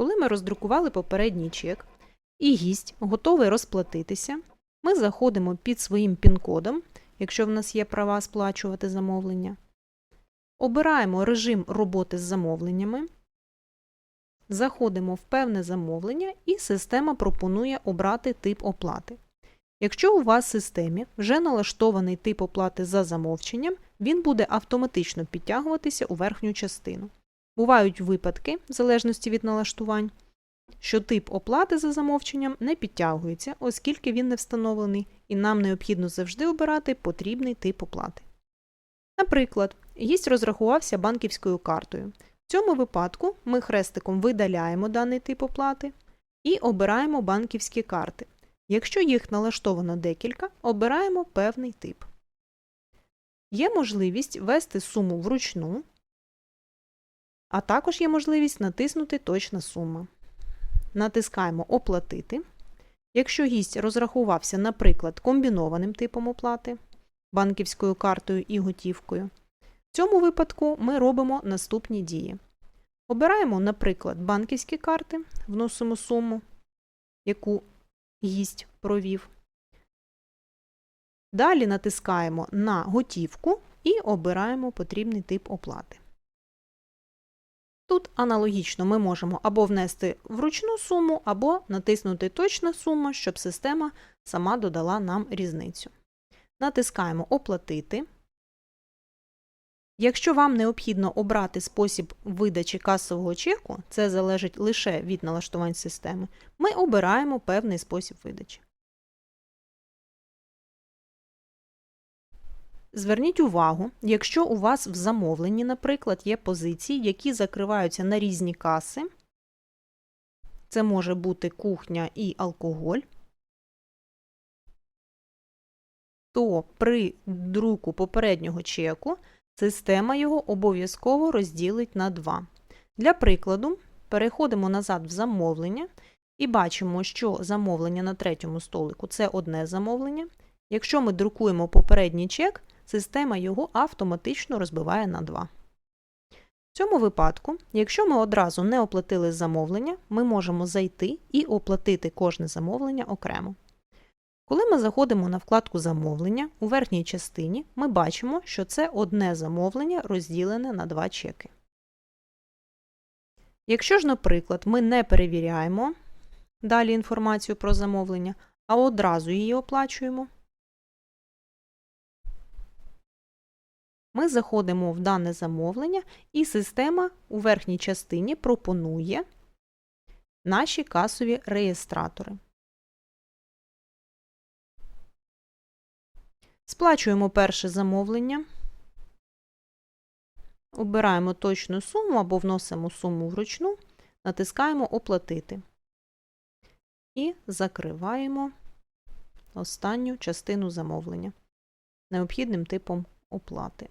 Коли ми роздрукували попередній чек і гість готовий розплатитися, ми заходимо під своїм пін-кодом, якщо в нас є права сплачувати замовлення. Обираємо режим роботи з замовленнями. Заходимо в певне замовлення, і система пропонує обрати тип оплати. Якщо у вас в системі вже налаштований тип оплати за замовченням, він буде автоматично підтягуватися у верхню частину. Бувають випадки, в залежності від налаштувань, що тип оплати за замовченням не підтягується, оскільки він не встановлений, і нам необхідно завжди обирати потрібний тип оплати. Наприклад, гість розрахувався банківською картою. В цьому випадку ми хрестиком видаляємо даний тип оплати і обираємо банківські карти. Якщо їх налаштовано декілька, обираємо певний тип. Є можливість ввести суму вручну, а також є можливість натиснути Точна сума. Натискаємо Оплатити. Якщо гість розрахувався, наприклад, комбінованим типом оплати банківською картою і готівкою, в цьому випадку ми робимо наступні дії. Обираємо, наприклад, банківські карти, вносимо суму, яку гість провів. Далі натискаємо на готівку і обираємо потрібний тип оплати. Тут аналогічно ми можемо або внести вручну суму, або натиснути точна сума, щоб система сама додала нам різницю. Натискаємо Оплатити. Якщо вам необхідно обрати спосіб видачі касового чеку, це залежить лише від налаштувань системи, ми обираємо певний спосіб видачі. Зверніть увагу, якщо у вас в замовленні, наприклад, є позиції, які закриваються на різні каси, це може бути кухня і алкоголь, то при друку попереднього чеку система його обов'язково розділить на 2. Для прикладу, переходимо назад в замовлення і бачимо, що замовлення на третьому столику це одне замовлення. Якщо ми друкуємо попередній чек, система його автоматично розбиває на 2. В цьому випадку, якщо ми одразу не оплатили замовлення, ми можемо зайти і оплатити кожне замовлення окремо. Коли ми заходимо на вкладку замовлення, у верхній частині ми бачимо, що це одне замовлення розділене на два чеки. Якщо ж, наприклад, ми не перевіряємо далі інформацію про замовлення, а одразу її оплачуємо, ми заходимо в дане замовлення, і система у верхній частині пропонує наші касові реєстратори. Сплачуємо перше замовлення, обираємо точну суму або вносимо суму вручну, натискаємо Оплатити і закриваємо останню частину замовлення необхідним типом оплати.